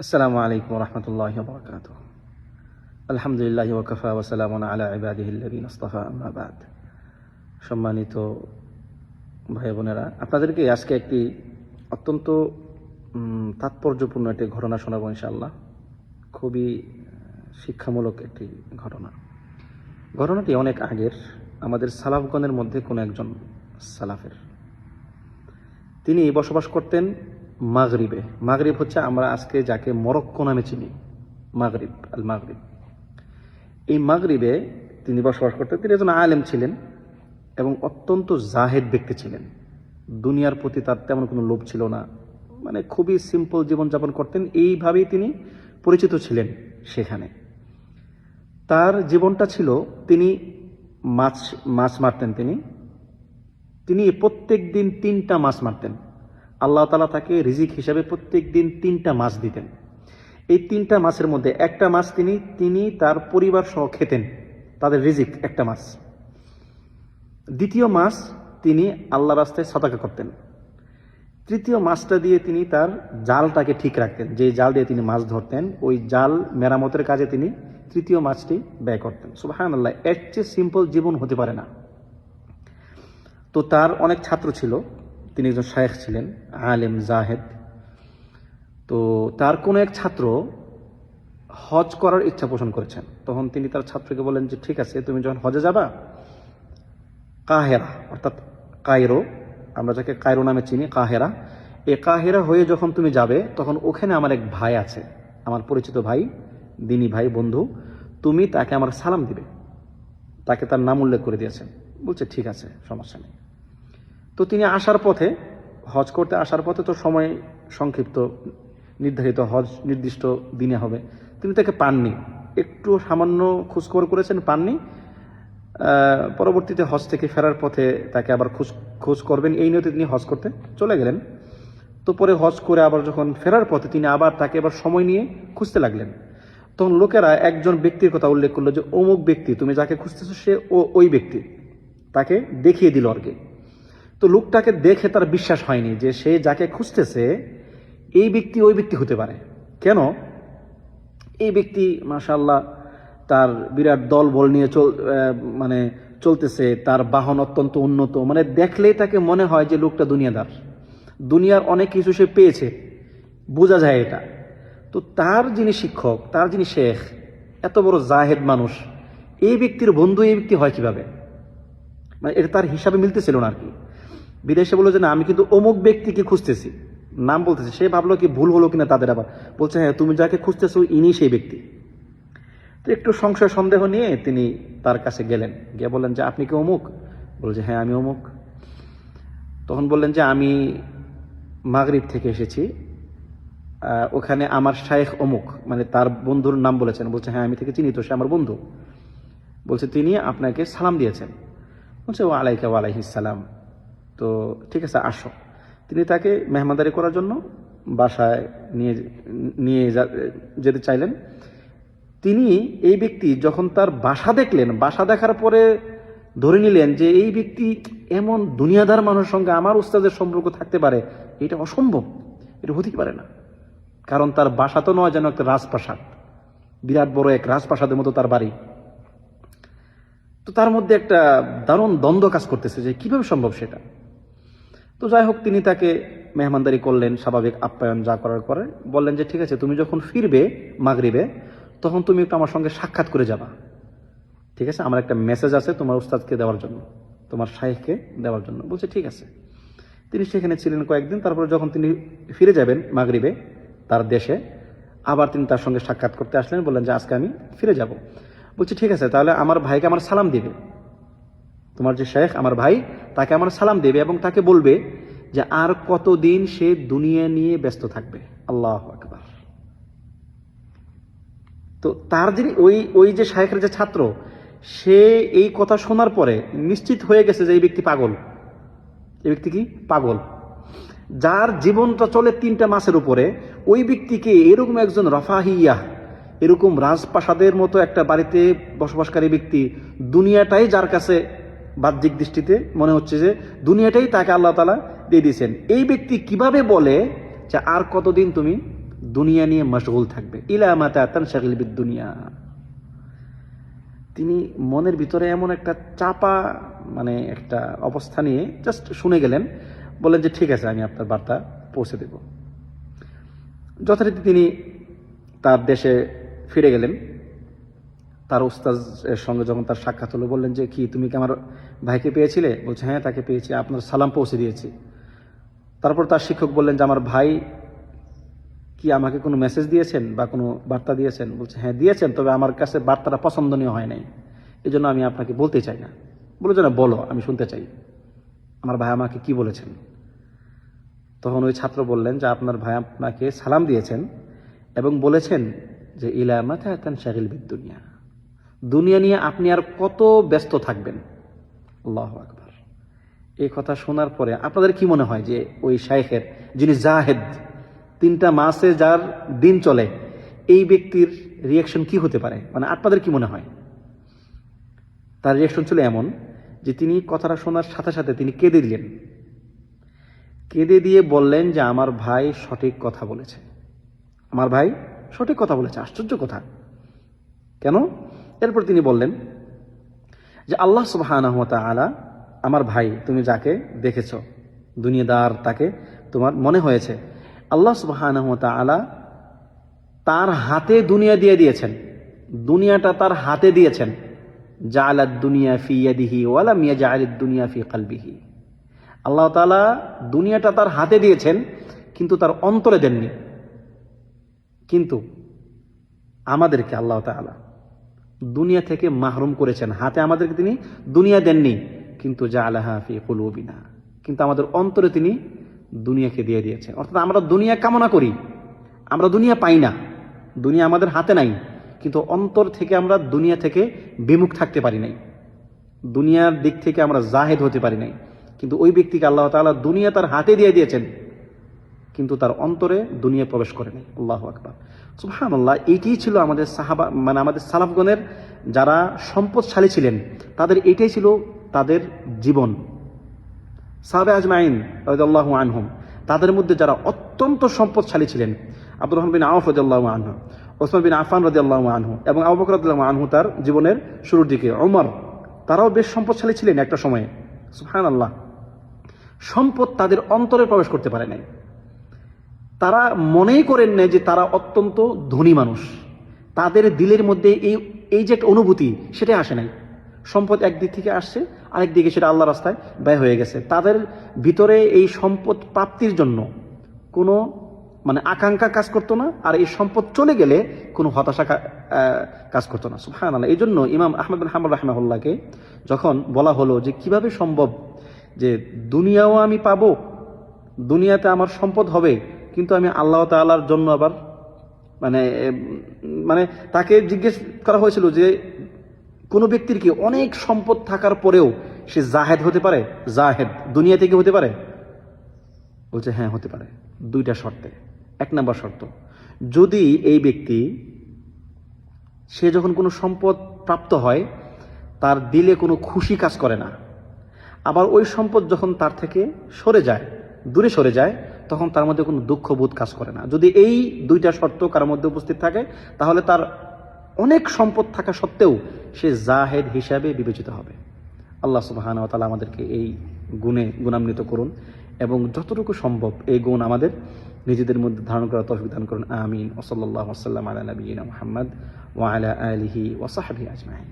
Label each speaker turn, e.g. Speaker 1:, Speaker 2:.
Speaker 1: আসসালামু আলাইকুম রহমতুল্লাহ বরকাত আলহামদুলিল্লাহ ওকফা ওসালামন আলা ইবাদিহিল্লাবিন ইস্তফা আহমাবাদ সম্মানিত ভাই বোনেরা আপনাদেরকে আজকে একটি অত্যন্ত তাৎপর্যপূর্ণ একটি ঘটনা শোনাবো ইনশাল্লাহ খুবই শিক্ষামূলক একটি ঘটনা। ঘটনাটি অনেক আগের। আমাদের সালাফগণের মধ্যে কোনো একজন সালাফের। তিনি বসবাস করতেন মাগরিবে। মাগরিব হচ্ছে আমরা আজকে যাকে মরক্কো নামে চিনি। মাগরিব, আল মাগরিব। এই মাগরিবে তিনি বসবাস করতেন, তিনি একজন আলেম ছিলেন এবং অত্যন্ত জাহেদ ব্যক্তি ছিলেন। দুনিয়ার প্রতি তার তেমন কোনো লোভ ছিল না। মানে খুবই সিম্পল জীবনযাপন করতেন। এইভাবেই তিনি পরিচিত ছিলেন সেখানে। তার জীবনটা ছিল, তিনি মাছ মাছ মারতেন তিনি। তিনি প্রত্যেক দিন তিনটা মাছ মারতেন। আল্লাহ তালা তাকে রিজিক হিসাবে প্রত্যেক দিন তিনটা মাছ দিতেন। এই তিনটা মাছের মধ্যে একটা মাছ তিনি তিনি তার পরিবার সহ খেতেন। তাদের রিজিক একটা মাছ। দ্বিতীয় মাছ তিনি আল্লাহ রাস্তায় সাতাকা করতেন। তৃতীয় মাছটা দিয়ে তিনি তার জালটাকে ঠিক রাখতেন। যে জাল দিয়ে তিনি মাছ ধরতেন, ওই জাল মেরামতের কাজে তিনি তৃতীয় মাছটি ব্যয় করতেন। সুবাহান আল্লাহ এর চেয়ে সিম্পল জীবন হতে পারে না। তো তার অনেক ছাত্র ছিল। তিনি একজন শায়েখ ছিলেন, আলেম, জাহেদ। তো তার কোনো এক ছাত্র হজ করার ইচ্ছা পোষণ করেছেন। তখন তিনি তার ছাত্রকে বলেন যে, ঠিক আছে, তুমি যখন হজে যাবা, কাহেরা, অর্থাৎ কায়রো, আমরা যাকে কায়রো নামে চিনি, কাহেরা, এ কাহেরা হয়ে যখন তুমি যাবে, তখন ওখানে আমার এক ভাই আছে, আমার পরিচিত ভাই, দিনী ভাই, বন্ধু, তুমি তাকে আমার সালাম দিবে। তাকে তার নাম উল্লেখ করে দিয়েছেন। বলছে, ঠিক আছে, সমস্যা নেই। তো তিনি আসার পথে, হজ করতে আসার পথে তো সময় সংক্ষিপ্ত, নির্ধারিত হজ নির্দিষ্ট দিনে হবে। তিনি তাকে পাননি। একটু সামান্য খোঁজখবর করেছেন, পাননি। পরবর্তীতে হজ থেকে ফেরার পথে তাকে আবার খোঁজ খোঁজ করবেন। এই নিয়তে তিনি হজ করতে চলে গেলেন। তো পরে হজ করে আবার যখন ফেরার পথে তিনি আবার তাকে আবার সময় নিয়ে খুঁজতে লাগলেন। তখন লোকেরা একজন ব্যক্তির কথা উল্লেখ করল যে, অমুক ব্যক্তি, তুমি যাকে খুঁজতেছো সে ও, ওই ব্যক্তি। তাকে দেখিয়ে দিল আর কি। তো লোকটাকে দেখে তার বিশ্বাস হয়নি যে সে যাকে খুঁজতেছে, এই ব্যক্তি ওই ব্যক্তি হতে পারে। কেন? এই ব্যক্তি মাশাল্লাহ তার বিরাট দল বল নিয়ে চল মানে চলতেছে, তার বাহন অত্যন্ত উন্নত। মানে দেখলেই তাকে মনে হয় যে লোকটা দুনিয়াদার। দুনিয়ার অনেক কিছু সে পেয়েছে। বোঝা যায় এটা। তো তার যিনি শিক্ষক, তার যিনি শেখ, এত বড় জাহেদ মানুষ, এই ব্যক্তির বন্ধু এই ব্যক্তি হয় কীভাবে? মানে এটা তার হিসাবে মিলতেছিল না আর কি। বিদেশে বলল যে, না, আমি কিন্তু অমুক ব্যক্তিকে খুঁজতেছি। নাম বলতেছি, সে ভাবলো কি ভুল হলো কিনা তাদের আবার? বলছে হ্যাঁ তুমি যাকে খুঁজতেছো ইনি সেই ব্যক্তি। তো একটু সংশয়, সন্দেহ নিয়ে তিনি তার কাছে গেলেন। গিয়ে বললেন যে, আপনি কি অমুক? বলছে হ্যাঁ আমি অমুক। তখন বললেন যে, আমি মাগরিব থেকে এসেছি। ওখানে আমার শায়েখ অমুক। মানে তার বন্ধুর নাম বলেছেন। বলছে হ্যাঁ আমি থেকে চিনি তো সে আমার বন্ধু। বলছে, তিনি আপনাকে সালাম দিয়েছেন। বলছে ও আলাইকা ওয়ালাইহিস সালাম। তো ঠিক আছে, আসো। তিনি তাকে মেহমানদারি করার জন্য বাসায় নিয়ে নিয়ে যেতে চাইলেন। তিনি এই ব্যক্তি যখন তার বাসা দেখলেন, বাসা দেখার পরে ধরে নিলেন যে এই ব্যক্তি এমন দুনিয়াদার মানুষের সঙ্গে আমার উস্তাদের সম্পর্ক থাকতে পারে, এটা অসম্ভব, এটা হতেই পারে না। কারণ তার বাসা তো নয় যেন একটা রাজপ্রাসাদ, বিরাট বড় এক রাজপ্রাসাদের মতো তার বাড়ি। তো তার মধ্যে একটা দারুণ দ্বন্দ্ব কাজ করতেছে যে কীভাবে সম্ভব সেটা? তো যাই হোক, তিনি তাকে মেহমানদারি করলেন স্বাভাবিক আপ্যায়ন যা করার পরে। বললেন যে, ঠিক আছে, তুমি যখন ফিরবে মাগরিবে, তখন তুমি একটু আমার সঙ্গে সাক্ষাৎ করে যাবা। ঠিক আছে, আমার একটা মেসেজ আছে তোমার উস্তাদকে দেওয়ার জন্য, তোমার শাহেখকে দেওয়ার জন্য। বলছে, ঠিক আছে। তিনি সেখানে ছিলেন কয়েকদিন, তারপরে যখন তিনি ফিরে যাবেন মাগরিবে, তার দেশে, আবার তিনি তার সঙ্গে সাক্ষাৎ করতে আসলেন। বললেন যে, আজকে আমি ফিরে যাব। বলছি, ঠিক আছে, তাহলে আমার ভাইকে আমার সালাম দিবে। তোমার যে শেখ, আমার ভাই, তাকে আমার সালাম দেবে এবং তাকে বলবে যে আর কতদিন সে দুনিয়া নিয়ে ব্যস্ত থাকবে। আল্লাহ আকবার। তো তার যিনি ওই ওই যে শায়েখের যে ছাত্র, সে এই কথা শোনার পরে নিশ্চিত হয়ে গেছে যে এই ব্যক্তি পাগল। এই ব্যক্তি কি? পাগল। যার জীবনটা চলে তিনটা মাসের উপরে, ওই ব্যক্তিকে এরকম একজন রফাহিয়া, এরকম রাজপ্রাসাদের মতো একটা বাড়িতে বসবাসকারী ব্যক্তি দুনিয়াটাই যার কাছে বাহ্যিক দৃষ্টিতে মনে হচ্ছে যে দুনিয়াটাই তাকে আল্লাহ তালা দিয়ে দিয়েছেন। এই ব্যক্তি কীভাবে বলে যে আর কতদিন তুমি দুনিয়া নিয়ে মশগুল থাকবে? ইলা মাতা তান বিদ দুনিয়া। তিনি মনের ভিতরে এমন একটা চাপা মানে একটা অবস্থা নিয়ে জাস্ট শুনে গেলেন। বললেন যে, ঠিক আছে, আমি আপনার বার্তা পৌঁছে দেব। যথারীতি তিনি তার দেশে ফিরে গেলেন। তার উস্তাজের সঙ্গে যখন তার সাক্ষাৎ হলো, বললেন যে, কি, তুমি কি আমার ভাইকে পেয়েছিলে? বলছে হ্যাঁ তাকে পেয়েছি, আপনার সালাম পৌঁছে দিয়েছি। তারপর তার শিক্ষক বললেন যে, আমার ভাই কি আমাকে কোনো মেসেজ দিয়েছেন বা কোনো বার্তা দিয়েছেন? বলছে হ্যাঁ দিয়েছেন, তবে আমার কাছে বার্তাটা পছন্দনীয় হয় নাই। এই জন্য আমি আপনাকে বলতে চাই না। বলে যে বলো, আমি শুনতে চাই। আমার ভাই আমাকে কি বলেছেন? তখন ওই ছাত্র বললেন যে, আপনার ভাই আপনাকে সালাম দিয়েছেন এবং বলেছেন যে, ইলা মাথা শাগিল বিদ দুনিয়া। দুনিয়া নিয়ে আপনি আর কত ব্যস্ত থাকবেন? আল্লাহ আকবার। এই কথা শোনার পরে আপনাদের কি মনে হয় যে ওই শাইখের, যিনি জাহেদ, তিনটা মাসে যার দিন চলে, এই ব্যক্তির রিয়াকশন কি হতে পারে? মানে আপনাদের কি মনে হয়? তার রিয়াকশন ছিল এমন যে তিনি কথাটা শোনার সাথে সাথে তিনি কেঁদে দিলেন। কেঁদে দিয়ে বললেন যে, আমার ভাই সঠিক কথা বলেছে। আমার ভাই সঠিক কথা বলেছে। আশ্চর্য কথা। কেন? এরপর তিনি বললেন যে, আল্লাহ সুবহানাহু ওয়া তাআলা আমার ভাই, তুমি যাকে দেখেছ, দুনিয়াদার তাকে তোমার মনে হয়েছে, আল্লাহ সুবহানাহু ওয়া তাআলা তার হাতে দুনিয়া দিয়ে দিয়েছেন, দুনিয়াটা তার হাতে দিয়েছেন, জাআলাদ দুনিয়া ফি ইয়াদিহি ওয়ালাম ইয়াজআলিদ দুনিয়া ফি কলবিহি। আল্লাহ তাআলা দুনিয়াটা তার হাতে দিয়েছেন, কিন্তু তার অন্তরে দেননি। কিন্তু আমাদেরকে আল্লাহ তাআলা দুনিয়া থেকে মাহরুম করেছেন। হাতে আমাদেরকে তিনি দুনিয়া দেননি, কিন্তু যা আলাহা ফি কুলুবিনা। কিন্তু আমাদের অন্তরে তিনি দুনিয়াকে দিয়ে দিয়েছেন। অর্থাৎ আমরা দুনিয়া কামনা করি, আমরা দুনিয়া পাই না, দুনিয়া আমাদের হাতে নাই, কিন্তু অন্তর থেকে আমরা দুনিয়া থেকে বিমুখ থাকতে পারি নাই। দুনিয়ার দিক থেকে আমরা জাহেদ হতে পারি নাই, কিন্তু ওই ব্যক্তিকে আল্লাহ তাআলা দুনিয়া তার হাতে দিয়ে দিয়েছেন। কিন্তু তার অন্তরে দুনিয়া প্রবেশ করে নাই আল্লাহ আকবার। সুবহান আল্লাহ এইটাই ছিল আমাদের সাহাবা মানে আমাদের সালাফগণের যারা সম্পদশালী ছিলেন, তাদের এইটাই ছিল তাদের জীবন। সাহাবে আজমাইন রাদিয়াল্লাহু আনহুম, তাদের মধ্যে যারা অত্যন্ত সম্পদশালী ছিলেন, আব্দুর রহমান বিন আউফ রাদিয়াল্লাহু আনহু, ওসমান বিন আফান রাদিয়াল্লাহু আনহু এবং আবু বকর আনহু তার জীবনের শুরুর দিকে। ওমর তারাও বেশ সম্পদশালী ছিলেন একটা সময়ে। সুহান আল্লাহ সম্পদ তাদের অন্তরে প্রবেশ করতে পারে নাই। তারা মনেই করেন না যে তারা অত্যন্ত ধনী মানুষ। তাদের দিলের মধ্যে এই এই যে একটা অনুভূতি সেটা আসে নাই। সম্পদ একদিক থেকে আসছে, আরেক দিকে সেটা আল্লাহ রাস্তায় ব্যয় হয়ে গেছে। তাদের ভিতরে এই সম্পদ প্রাপ্তির জন্য কোনো মানে আকাঙ্ক্ষা কাজ করতো না, আর এই সম্পদ চলে গেলে কোনো হতাশা কাজ করতো না। সুহান আল্লাহ এই জন্য ইমাম আহমদ হামদ রাহমাহুল্লাহকে যখন বলা হলো যে, কীভাবে সম্ভব যে দুনিয়াও আমি পাবো, দুনিয়াতে আমার সম্পদ হবে কিন্তু আমি আল্লাহ তাআলার জন্য আবার মানে মানে তাকে জিজ্ঞেস করা হয়েছিল যে, কোনো ব্যক্তির কি অনেক সম্পদ থাকার পরেও সে জাহেদ হতে পারে? জাহেদ। দুনিয়া থেকে হতে পারে? বলছে হ্যাঁ হতে পারে। দুইটা শর্তে। এক নাম্বার শর্ত, যদি এই ব্যক্তি, সে যখন কোনো সম্পদ প্রাপ্ত হয়, তার দিলে কোনো খুশি কাজ করে না। আবার ওই সম্পদ যখন তার থেকে সরে যায়, দূরে সরে যায় তখন তার মধ্যে কোনো দুঃখবোধ কাজ করে না। যদি এই দুইটা শর্ত কারোর মধ্যে উপস্থিত থাকে, তাহলে তার অনেক সম্পদ থাকা সত্ত্বেও সে জাহেদ হিসাবে বিবেচিত হবে। আল্লাহ সুবাহান তালা আমাদেরকে এই গুণে গুণান্বিত করুন এবং যতটুকু সম্ভব এই গুণ আমাদের নিজেদের মধ্যে ধারণ করার তৌফিক দান করুন। আমিন। ওসল্লাহ ওসাল্লাম আলা নবীনা মোহাম্মদ ওয়ালা আলিহি ওসাহাবি আজমাইন।